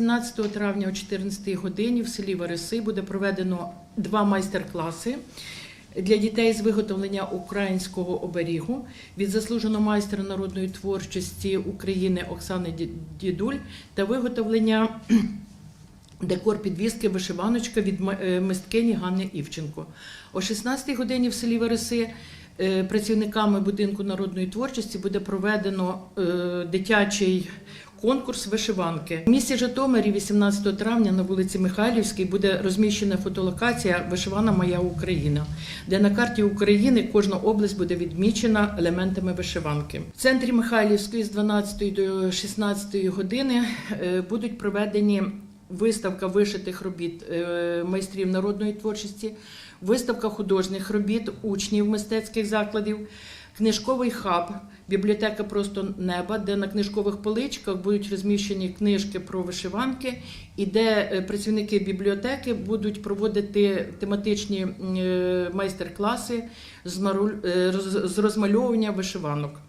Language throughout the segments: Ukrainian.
18 травня о 14 годині в селі Вариси буде проведено два майстер-класи для дітей з виготовлення українського оберігу від заслуженого майстра народної творчості України Оксани Дідуль та виготовлення декор підвіски вишиваночка від е, мисткині Ганни Івченко. О 16 годині в селі Вереси е, працівниками будинку народної творчості буде проведено е, дитячий конкурс вишиванки. В місті Житомирі 18 травня на вулиці Михайлівській буде розміщена фотолокація Вишивана Моя Україна, де на карті України кожна область буде відмічена елементами вишиванки. В центрі Михайлівської з 12 до 16 години е, будуть проведені виставка вишитих робіт е, майстрів народної творчості, виставка художніх робіт учнів мистецьких закладів, книжковий хаб, бібліотека просто неба, де на книжкових поличках будуть розміщені книжки про вишиванки, і де е, працівники бібліотеки будуть проводити тематичні е, майстер-класи е, з розмальовування вишиванок.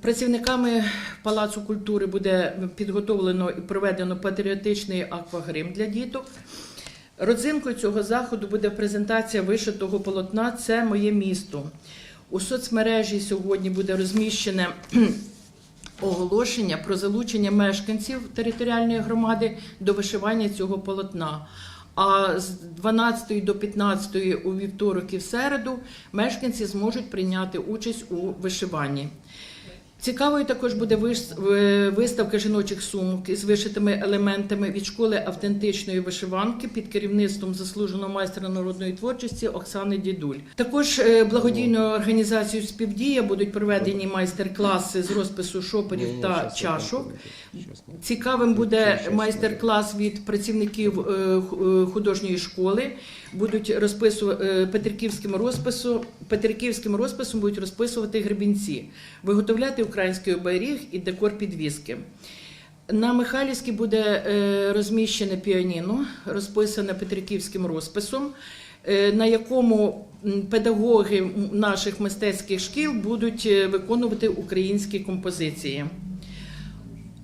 Працівниками Палацу культури буде підготовлено і проведено патріотичний аквагрим для діток. Родзинкою цього заходу буде презентація вишитого полотна Це моє місто. У соцмережі сьогодні буде розміщене оголошення про залучення мешканців територіальної громади до вишивання цього полотна. А з 12 до 15 у вівторок і в середу мешканці зможуть прийняти участь у вишиванні. Цікавою також буде виставка жіночих сумок із вишитими елементами від школи автентичної вишиванки під керівництвом заслуженого майстра народної творчості Оксани Дідуль. Також е, благодійною організацією співдія будуть проведені майстер-класи з розпису шоперів та чашок. Цікавим буде майстер-клас від працівників е, е, художньої школи. Будуть розписувати петриківським розпису, петриківським розписом будуть розписувати гребінці, виготовляти український оберіг і декор підвіски. На Михайлівській буде е, розміщене піаніно, розписане петриківським розписом, е, на якому педагоги наших мистецьких шкіл будуть е, виконувати українські композиції.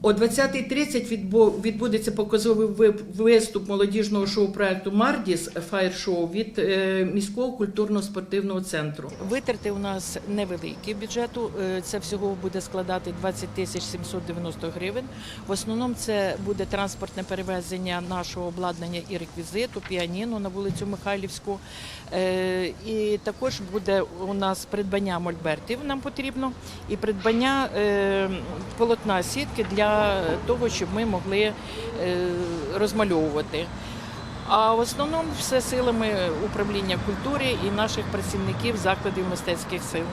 О 20.30 відбу- відбудеться показовий виступ молодіжного шоу-проекту Мардіс Фаєр Шоу від е, міського культурно-спортивного центру. Витрати у нас невеликі бюджету. е, Це всього буде складати 20 тисяч 790 гривень. В основному це буде транспортне перевезення нашого обладнання і реквізиту, піаніно на вулицю Михайлівську. Е, І також буде у нас придбання мольбертів. Нам потрібно і придбання полотна сітки для того, щоб ми могли е, розмальовувати. А в основному все силами управління культури і наших працівників закладів мистецьких сил.